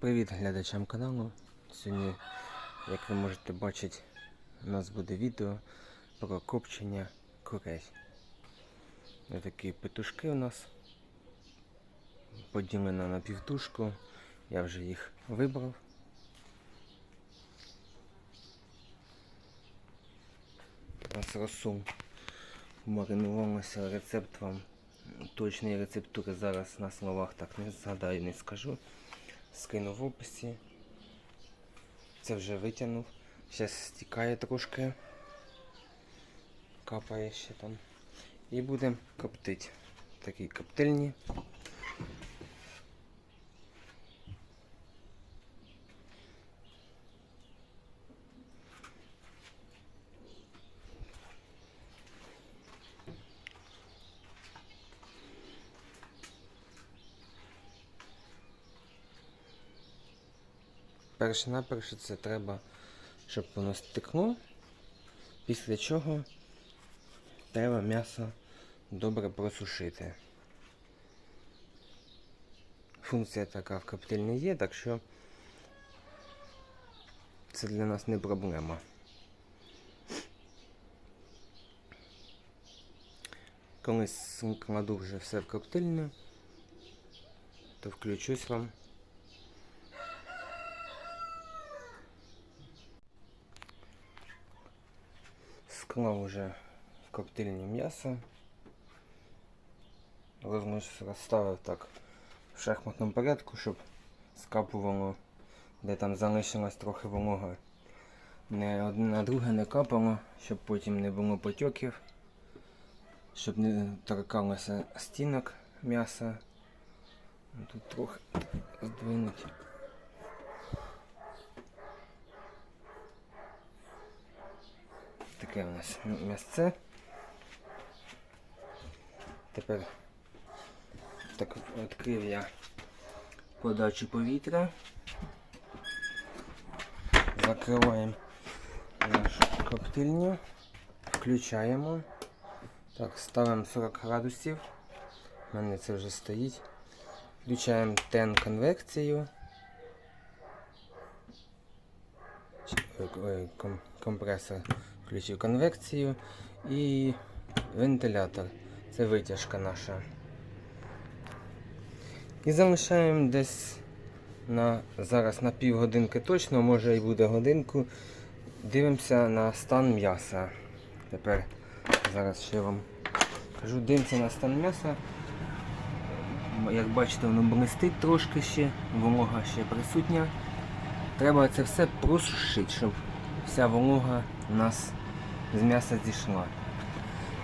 Привіт глядачам каналу. Сьогодні, як ви можете бачити, у нас буде відео про копчення курей. Ось такі петушки у нас. Поділено на півтушку. Я вже їх вибрав. У нас розсул маринувалося рецепт вам. Точної рецептури зараз на словах так не згадаю, не скажу. Скину в описі. Це вже витягнув. Зараз стікає трошки. Капає ще там. І будемо коптити. Такі коптильні. Перше наперше це треба, щоб воно стекло. Після чого треба м'ясо добре просушити. Функція така в коптильні є, так що це для нас не проблема. Коли кладу вже все в коптильню, то включусь вам. Склав уже в коптильні м'ясо. Розмиш розставив так в шахматному порядку, щоб скапувало, де там залишилась трохи волога. Не одне на друге не капало, щоб потім не було потьоків, щоб не торкалося стінок м'яса. Тут трохи здвинуть. Таке у нас м'ясце. Тепер так відкрив я подачу повітря. Закриваємо нашу коптильню, включаємо. Так, ставимо 40 градусів. У мене це вже стоїть. Включаємо тен конвекцію. Чи- Компресор включив конвекцію і вентилятор. Це витяжка наша. І залишаємо десь на зараз на півгодинки точно, може і буде годинку. Дивимося на стан м'яса. Тепер зараз ще вам кажу, дивимося на стан м'яса. Як бачите, воно блистить трошки ще, волога ще присутня. Треба це все просушити, щоб вся волога у нас з м'яса зійшла.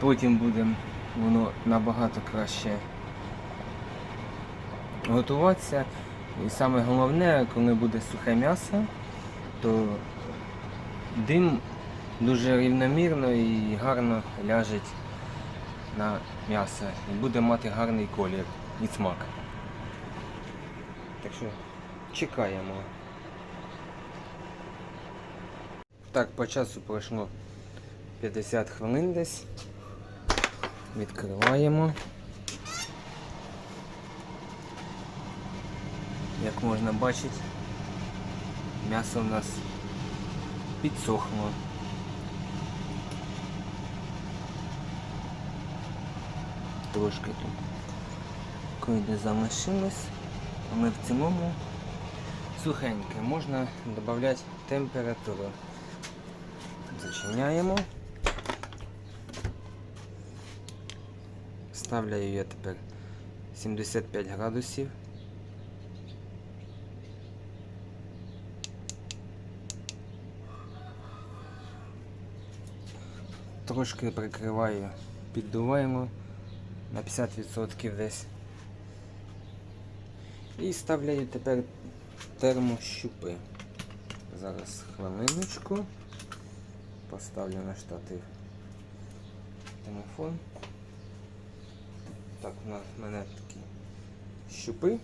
Потім буде воно набагато краще готуватися. І саме головне, коли буде сухе м'ясо, то дим дуже рівномірно і гарно ляжить на м'ясо і буде мати гарний колір і смак. Так що чекаємо. Так, по часу пройшло 50 хвилин десь. Відкриваємо. Як можна бачити, м'ясо у нас підсохло. Трошки тут койде залишилось, але в цілому сухеньке. Можна додати температуру. Зачиняємо. Ставляю я тепер 75 градусів. Трошки прикриваю, піддуваємо на 50% десь. І ставляю тепер термощупи. Зараз хвилиночку. Поставлю на штатив телефон. Так, у нас в мене такі щупи.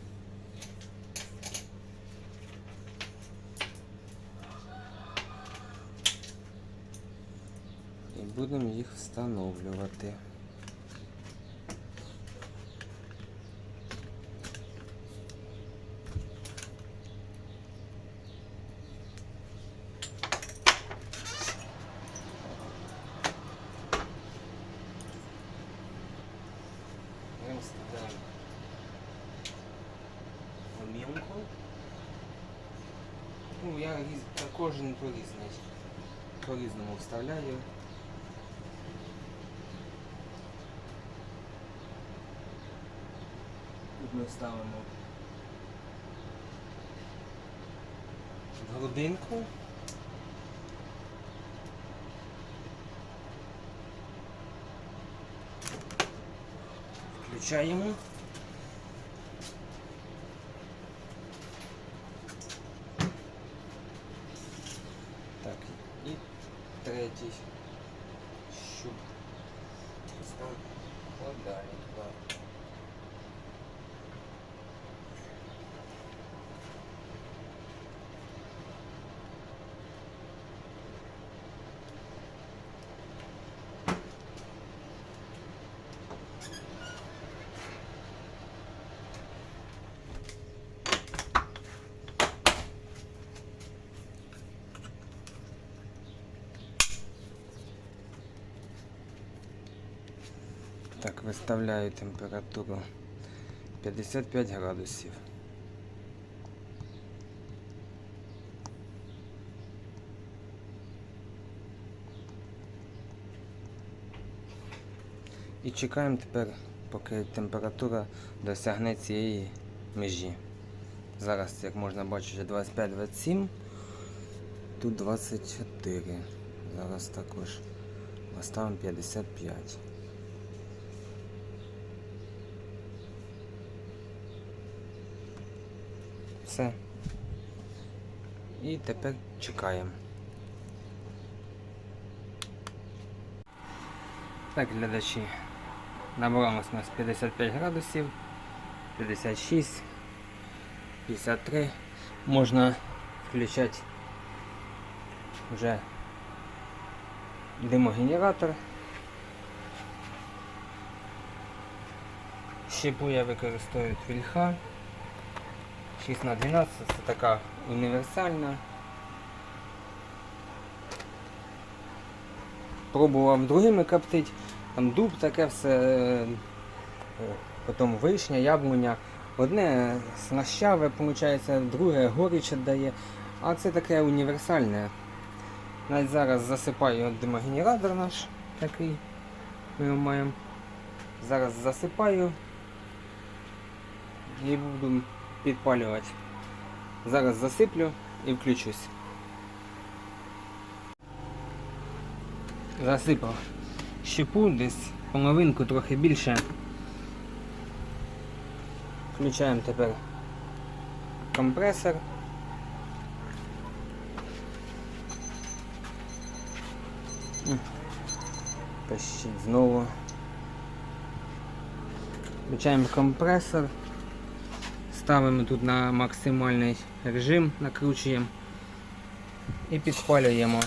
І будемо їх встановлювати. Включаємо, вставляємо об'ємку. Ну, я різ... та кожен по-різному. По-різному вставляю. Тут ми ставимо грудинку. Включаємо. Так, виставляю температуру 55 градусів. І чекаємо тепер, поки температура досягне цієї межі. Зараз, як можна бачити, 25-27, тут 24. Зараз також поставимо 55. все. І тепер чекаємо. Так, глядачі, набралось у нас 55 градусів, 56, 53. Можна включати вже димогенератор. Щепу я використовую від. 6 на 12 це така універсальна. Пробував другими коптить, там дуб таке все, е, потім вишня, яблуня. Одне слащаве, виходить, друге горіч дає, а це таке універсальне. Навіть зараз засипаю димогенератор наш такий. Ми його маємо. Зараз засипаю і буду підпалювати. Зараз засиплю і включусь. Засипав щепу десь половинку трохи більше. Включаємо тепер компресор. Пищить знову. Включаємо компресор. Ставимо тут на максимальний режим, накручуємо і підпалюємо.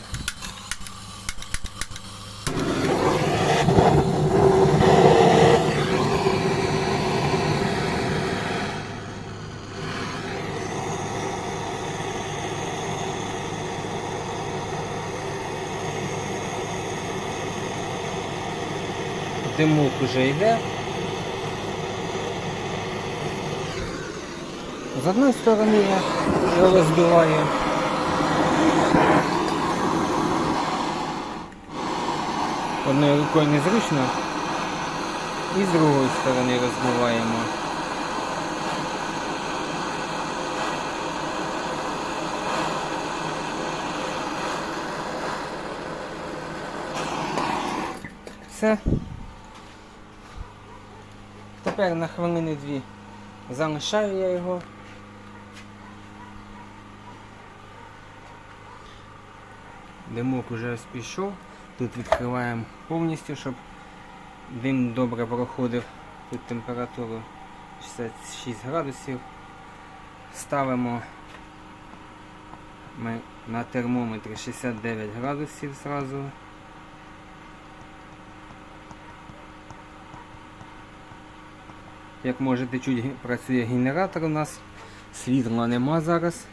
Димок уже йде. З одної сторони я його розбиваю. Одною рукою незручно. І з другої сторони розбиваємо. Все. Тепер на хвилини дві залишаю я його. Димок ось пішов. Тут відкриваємо повністю, щоб дим добре проходив. Тут температуру 66 градусів. Ставимо ми на термометрі 69 градусів зразу. Як можете чути, працює генератор у нас. Світла нема зараз.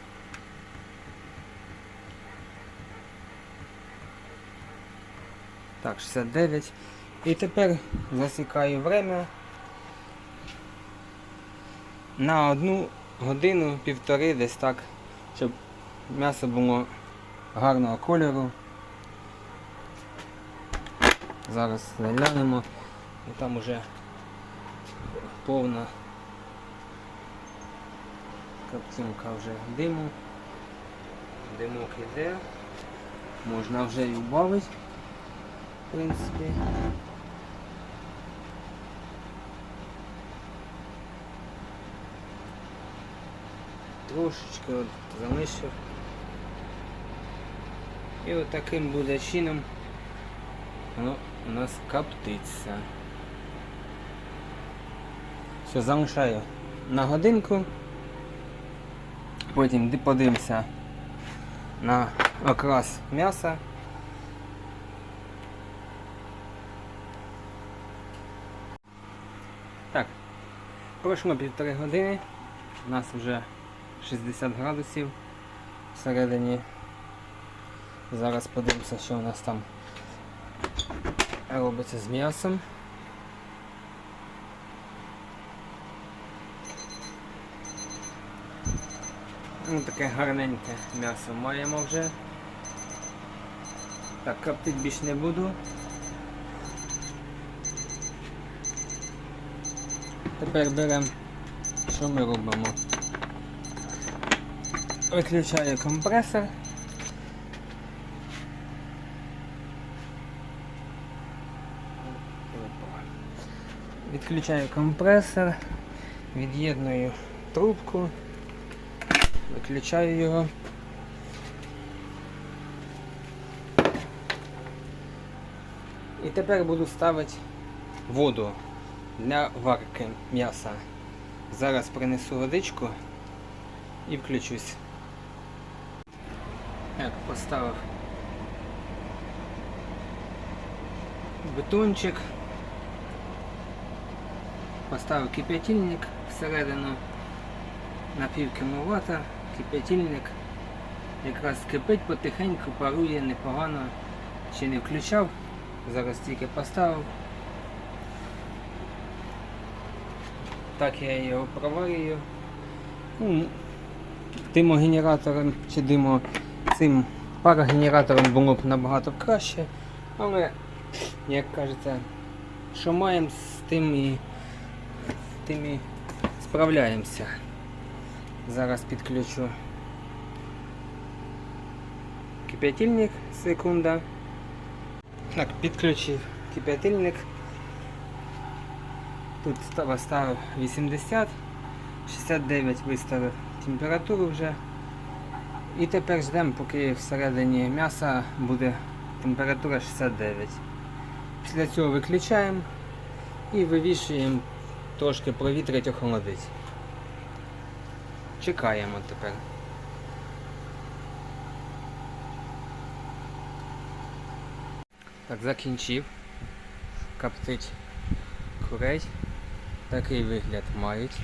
Так, 69. І тепер засікаю время. на одну годину, півтори, десь так, щоб м'ясо було гарного кольору. Зараз заглянемо і там уже повна картинка вже диму. Димок іде. Можна вже і убавити, в принципі. Трошечки от залишив. І от таким буде чином воно у нас коптиться. Все, залишаю на годинку. Потім ди- подивимося на окрас м'яса. Так, пройшло півтори години. У нас вже 60 градусів всередині. Зараз подивимося, що у нас там робиться з м'ясом. Ну, таке гарненьке м'ясо маємо вже. Так, коптить більш не буду. Тепер беремо, що ми робимо? Виключаю компресор. Відключаю компресор, від'єдную трубку, виключаю його. І тепер буду ставити воду для варки м'яса. Зараз принесу водичку і включусь. Так, поставив бетончик. Поставив кип'ятильник всередину на пів кіловата. Кип'ятильник якраз кипить потихеньку, парує непогано. Ще не включав, зараз тільки поставив. Так я його проварюю. Ну, димогенератором чи димо цим парогенератором було б набагато краще. Але, як кажеться, що маємо з тим і, тим і справляємося. Зараз підключу кип'ятильник, секунда. Так, підключив кип'ятильник. Тут ста- ставив 80, 69 виставив температуру вже. І тепер ждемо, поки всередині м'яса буде температура 69. Після цього виключаємо і вивішуємо трошки провітрять, охолодить. Чекаємо тепер. Так, закінчив. Коптить курей. Такий вигляд мають.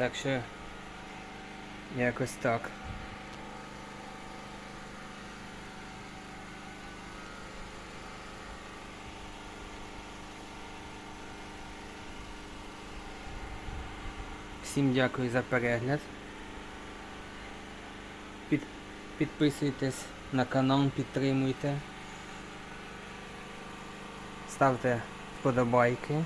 Так що якось так. Всім дякую за перегляд. Під, підписуйтесь на канал, підтримуйте. Ставте вподобайки.